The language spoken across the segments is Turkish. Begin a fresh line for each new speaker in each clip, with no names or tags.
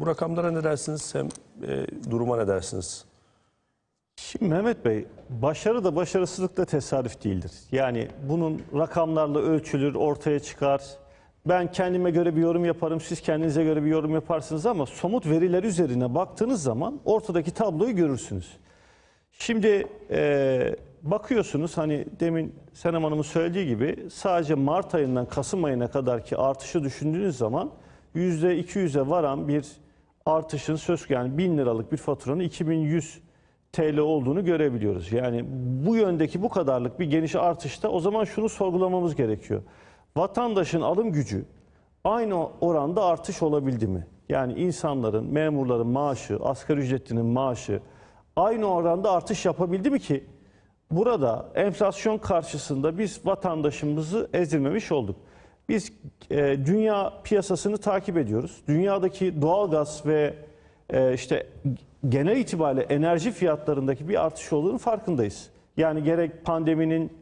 Bu rakamlara ne dersiniz? Hem e, duruma ne dersiniz?
Şimdi Mehmet Bey, başarı da başarısızlık da tesadüf değildir. Yani bunun rakamlarla ölçülür, ortaya çıkar. Ben kendime göre bir yorum yaparım, siz kendinize göre bir yorum yaparsınız ama somut veriler üzerine baktığınız zaman ortadaki tabloyu görürsünüz. Şimdi e, bakıyorsunuz hani demin Senem Hanım'ın söylediği gibi sadece Mart ayından Kasım ayına kadarki artışı düşündüğünüz zaman %200'e varan bir artışın söz yani 1000 liralık bir faturanın 2100 TL olduğunu görebiliyoruz. Yani bu yöndeki bu kadarlık bir geniş artışta o zaman şunu sorgulamamız gerekiyor. Vatandaşın alım gücü aynı oranda artış olabildi mi? Yani insanların, memurların maaşı, asgari ücretlinin maaşı aynı oranda artış yapabildi mi ki burada enflasyon karşısında biz vatandaşımızı ezdirmemiş olduk. Biz e, dünya piyasasını takip ediyoruz. Dünyadaki doğalgaz ve e, işte genel itibariyle enerji fiyatlarındaki bir artış olduğunu farkındayız. Yani gerek pandeminin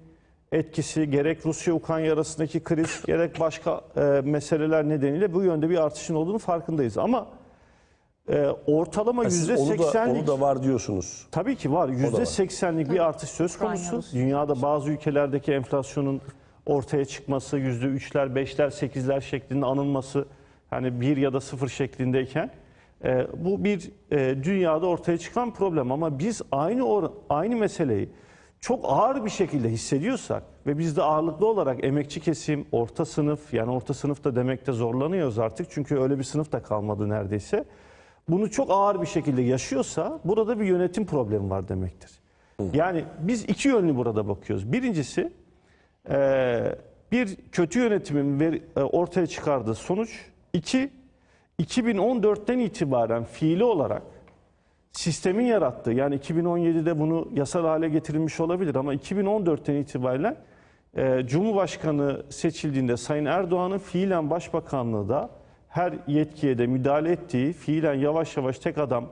etkisi, gerek Rusya-Ukrayna arasındaki kriz, gerek başka e, meseleler nedeniyle bu yönde bir artışın olduğunu farkındayız. Ama e, ortalama
Ha, siz onu da,
%80'lik
onu da var diyorsunuz.
Tabii ki var.
var.
%80'lik bir artış söz konusu. Dünyada bazı ülkelerdeki enflasyonun ortaya çıkması, %3'ler, 5'ler, 8'ler şeklinde anılması, hani 1 ya da 0 şeklindeyken e, bu bir e, dünyada ortaya çıkan problem ama biz aynı or- aynı meseleyi çok ağır bir şekilde hissediyorsak ve biz de ağırlıklı olarak emekçi kesim, orta sınıf yani orta sınıf da demekte zorlanıyoruz artık çünkü öyle bir sınıf da kalmadı neredeyse. Bunu çok ağır bir şekilde yaşıyorsa burada bir yönetim problemi var demektir. Yani biz iki yönlü burada bakıyoruz. Birincisi bir kötü yönetimin e, ortaya çıkardığı sonuç. İki, 2014'ten itibaren fiili olarak sistemin yarattığı yani 2017'de bunu yasal hale getirilmiş olabilir ama 2014'ten itibaren e, Cumhurbaşkanı seçildiğinde Sayın Erdoğan'ın fiilen başbakanlığı da her yetkiye de müdahale ettiği fiilen yavaş yavaş tek adam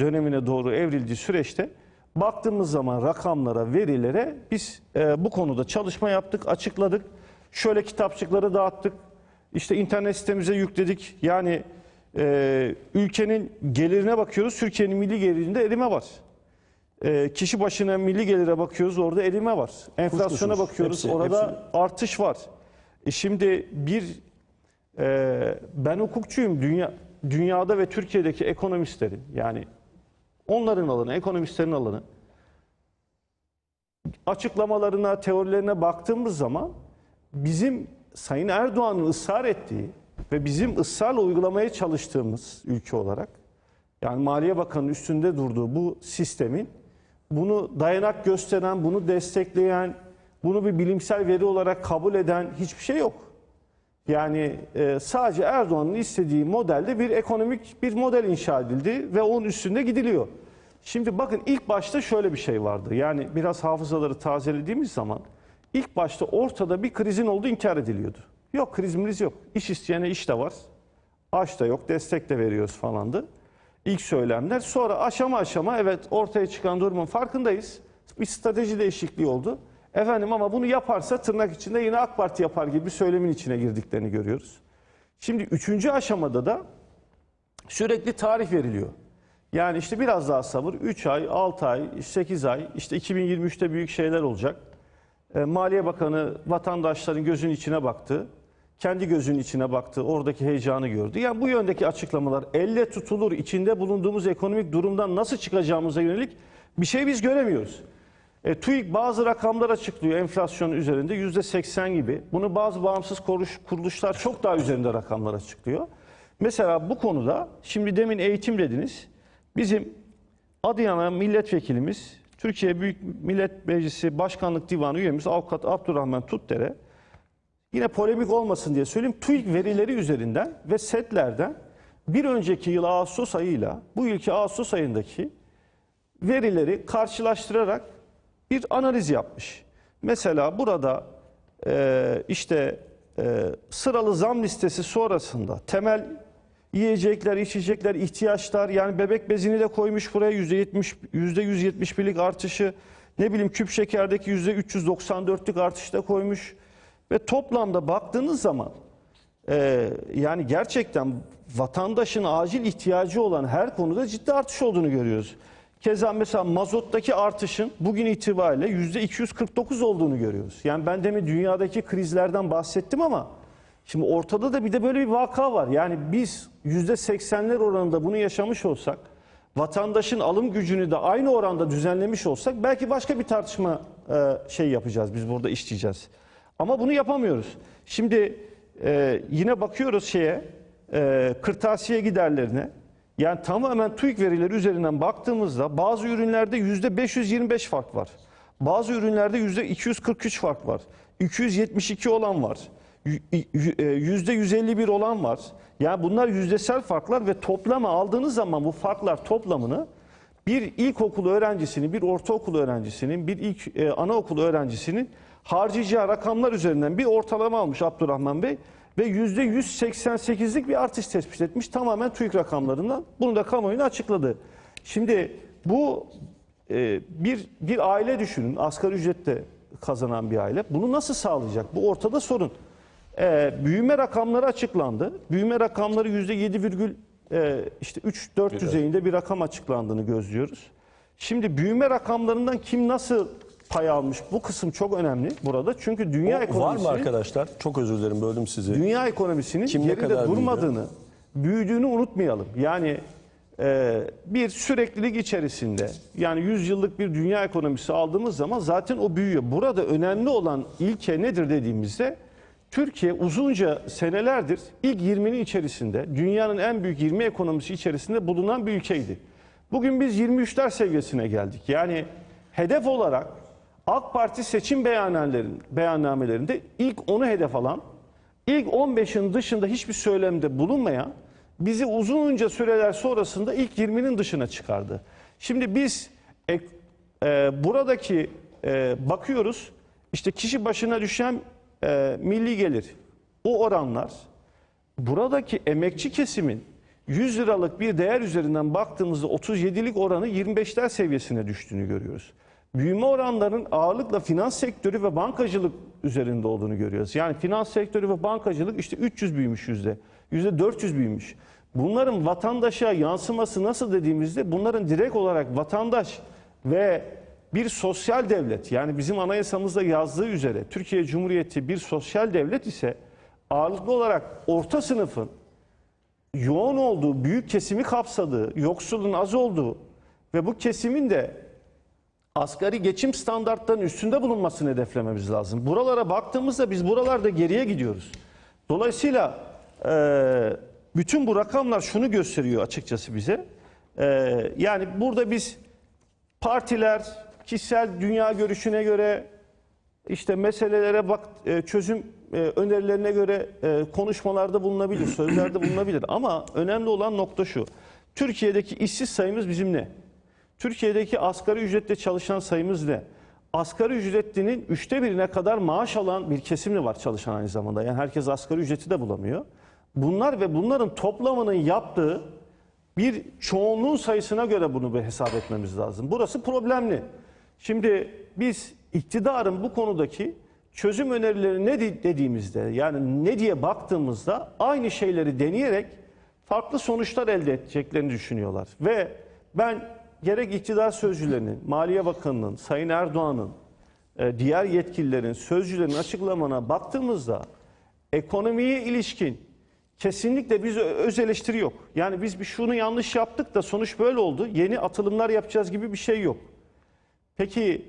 dönemine doğru evrildiği süreçte baktığımız zaman rakamlara, verilere biz e, bu konuda çalışma yaptık, açıkladık. Şöyle kitapçıkları dağıttık. İşte internet sitemize yükledik. Yani e, ülkenin gelirine bakıyoruz. Türkiye'nin milli gelirinde erime var. E, kişi başına milli gelire bakıyoruz. Orada erime var. Enflasyona
Kuşkusuz.
bakıyoruz.
Hepsi-
orada
hepsi-
artış var. E şimdi bir e, ben hukukçuyum. Dünya dünyada ve Türkiye'deki ekonomistlerin yani onların alanı, ekonomistlerin alanı açıklamalarına, teorilerine baktığımız zaman bizim Sayın Erdoğan'ın ısrar ettiği ve bizim ısrarla uygulamaya çalıştığımız ülke olarak yani Maliye Bakanı'nın üstünde durduğu bu sistemin bunu dayanak gösteren, bunu destekleyen, bunu bir bilimsel veri olarak kabul eden hiçbir şey yok. Yani e, sadece Erdoğan'ın istediği modelde bir ekonomik bir model inşa edildi ve onun üstünde gidiliyor. Şimdi bakın ilk başta şöyle bir şey vardı. Yani biraz hafızaları tazelediğimiz zaman ilk başta ortada bir krizin olduğu inkar ediliyordu. Yok krizimiz yok. İş isteyene iş de var. Aç da yok, destek de veriyoruz falandı. İlk söylemler. Sonra aşama aşama evet ortaya çıkan durumun farkındayız. Bir strateji değişikliği oldu. Efendim ama bunu yaparsa tırnak içinde yine AK Parti yapar gibi bir söylemin içine girdiklerini görüyoruz. Şimdi üçüncü aşamada da sürekli tarih veriliyor. Yani işte biraz daha sabır 3 ay, 6 ay, 8 ay işte 2023'te büyük şeyler olacak. E, Maliye Bakanı vatandaşların gözünün içine baktı. Kendi gözünün içine baktı. Oradaki heyecanı gördü. Yani bu yöndeki açıklamalar elle tutulur. içinde bulunduğumuz ekonomik durumdan nasıl çıkacağımıza yönelik bir şey biz göremiyoruz. E, TÜİK bazı rakamlar açıklıyor enflasyon üzerinde yüzde 80 gibi. Bunu bazı bağımsız kuruluş- kuruluşlar çok daha üzerinde rakamlar açıklıyor. Mesela bu konuda şimdi demin eğitim dediniz. Bizim Adıyaman milletvekilimiz, Türkiye Büyük Millet Meclisi Başkanlık Divanı üyemiz Avukat Abdurrahman Tutdere yine polemik olmasın diye söyleyeyim. TÜİK verileri üzerinden ve setlerden bir önceki yıl Ağustos ayıyla bu yılki Ağustos ayındaki verileri karşılaştırarak bir analiz yapmış. Mesela burada e, işte e, sıralı zam listesi sonrasında temel yiyecekler, içecekler, ihtiyaçlar yani bebek bezini de koymuş buraya %70, %171'lik artışı ne bileyim küp şekerdeki %394'lük artışı da koymuş ve toplamda baktığınız zaman e, yani gerçekten vatandaşın acil ihtiyacı olan her konuda ciddi artış olduğunu görüyoruz. Keza mesela mazottaki artışın bugün itibariyle %249 olduğunu görüyoruz. Yani ben demin dünyadaki krizlerden bahsettim ama şimdi ortada da bir de böyle bir vaka var. Yani biz %80'ler oranında bunu yaşamış olsak vatandaşın alım gücünü de aynı oranda düzenlemiş olsak belki başka bir tartışma e, şey yapacağız biz burada işleyeceğiz. Ama bunu yapamıyoruz. Şimdi e, yine bakıyoruz şeye e, kırtasiye giderlerine. Yani tamamen TÜİK verileri üzerinden baktığımızda bazı ürünlerde yüzde 525 fark var. Bazı ürünlerde yüzde 243 fark var. 272 olan var. Yü- yü- e, Yüzde 151 olan var. Yani bunlar yüzdesel farklar ve toplama aldığınız zaman bu farklar toplamını bir ilkokul öğrencisinin, bir ortaokul öğrencisinin, bir ilk e, anaokul öğrencisinin harcayacağı rakamlar üzerinden bir ortalama almış Abdurrahman Bey ve yüzde 188'lik bir artış tespit etmiş tamamen TÜİK rakamlarından. Bunu da kamuoyuna açıkladı. Şimdi bu e, bir bir aile düşünün, asgari ücrette kazanan bir aile. Bunu nasıl sağlayacak? Bu ortada sorun. E, büyüme rakamları açıklandı. Büyüme rakamları yüzde 7 virgül e, işte 3-4 düzeyinde bir rakam açıklandığını gözlüyoruz. Şimdi büyüme rakamlarından kim nasıl pay almış? Bu kısım çok önemli burada. Çünkü dünya
O var
ekonomisi
mı arkadaşlar? Çok özür dilerim böldüm sizi.
dünya ekonomisinin
Kim
geride durmadığını, büyüdüğünü unutmayalım. Yani e, bir süreklilik içerisinde yani 100 yıllık bir dünya ekonomisi aldığımız zaman zaten o büyüyor. Burada önemli olan ilke nedir dediğimizde Türkiye uzunca senelerdir ilk 20'nin içerisinde dünyanın en büyük 20 ekonomisi içerisinde bulunan bir ülkeydi. Bugün biz 23'ler seviyesine geldik. Yani hedef olarak AK Parti seçim beyannamelerin, beyannamelerinde ilk onu hedef alan İlk 15'in dışında hiçbir söylemde bulunmayan bizi uzunca süreler sonrasında ilk 20'nin dışına çıkardı. Şimdi biz e, e, buradaki e, bakıyoruz işte kişi başına düşen e, milli gelir o oranlar buradaki emekçi kesimin 100 liralık bir değer üzerinden baktığımızda 37'lik oranı 25'ler seviyesine düştüğünü görüyoruz. Büyüme oranlarının ağırlıkla finans sektörü ve bankacılık üzerinde olduğunu görüyoruz. Yani finans sektörü ve bankacılık işte 300 büyümüş yüzde, yüzde 400 büyümüş. Bunların vatandaşa yansıması nasıl dediğimizde bunların direkt olarak vatandaş ve bir sosyal devlet yani bizim anayasamızda yazdığı üzere Türkiye Cumhuriyeti bir sosyal devlet ise ağırlıklı olarak orta sınıfın yoğun olduğu, büyük kesimi kapsadığı, yoksulun az olduğu ve bu kesimin de asgari geçim standartlarının üstünde bulunmasını hedeflememiz lazım. Buralara baktığımızda biz buralarda geriye gidiyoruz. Dolayısıyla e, bütün bu rakamlar şunu gösteriyor açıkçası bize. E, yani burada biz partiler kişisel dünya görüşüne göre işte meselelere bak e, çözüm e, önerilerine göre e, konuşmalarda bulunabilir, sözlerde bulunabilir. Ama önemli olan nokta şu. Türkiye'deki işsiz sayımız bizim ne? Türkiye'deki asgari ücretle çalışan sayımız ne? Asgari ücretlinin üçte birine kadar maaş alan bir kesim de var çalışan aynı zamanda. Yani herkes asgari ücreti de bulamıyor. Bunlar ve bunların toplamının yaptığı bir çoğunluğun sayısına göre bunu bir hesap etmemiz lazım. Burası problemli. Şimdi biz iktidarın bu konudaki çözüm önerileri ne di- dediğimizde yani ne diye baktığımızda aynı şeyleri deneyerek farklı sonuçlar elde edeceklerini düşünüyorlar. Ve ben gerek iktidar sözcülerinin, Maliye Bakanı'nın, Sayın Erdoğan'ın, e, diğer yetkililerin, sözcülerin açıklamana baktığımızda ekonomiye ilişkin kesinlikle biz öz eleştiri yok. Yani biz bir şunu yanlış yaptık da sonuç böyle oldu. Yeni atılımlar yapacağız gibi bir şey yok. Peki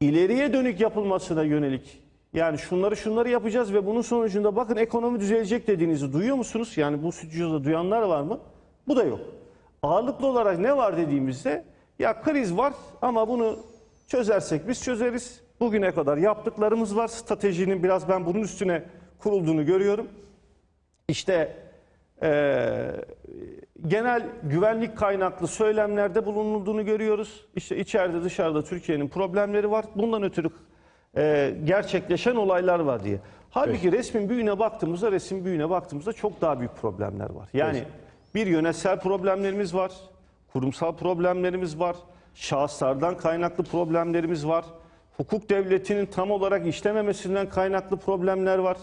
ileriye dönük yapılmasına yönelik yani şunları şunları yapacağız ve bunun sonucunda bakın ekonomi düzelecek dediğinizi duyuyor musunuz? Yani bu stüdyoda duyanlar var mı? Bu da yok. Ağırlıklı olarak ne var dediğimizde ya kriz var ama bunu çözersek biz çözeriz. Bugüne kadar yaptıklarımız var. Stratejinin biraz ben bunun üstüne kurulduğunu görüyorum. İşte eee, genel güvenlik kaynaklı söylemlerde bulunulduğunu görüyoruz. İşte içeride dışarıda Türkiye'nin problemleri var. Bundan ötürü eee, gerçekleşen olaylar var diye. Halbuki resmin büyüğüne baktığımızda, resim büyüğüne baktığımızda çok daha büyük problemler var. Yani bir yönetsel problemlerimiz var, kurumsal problemlerimiz var, şahıslardan kaynaklı problemlerimiz var, hukuk devletinin tam olarak işlememesinden kaynaklı problemler var.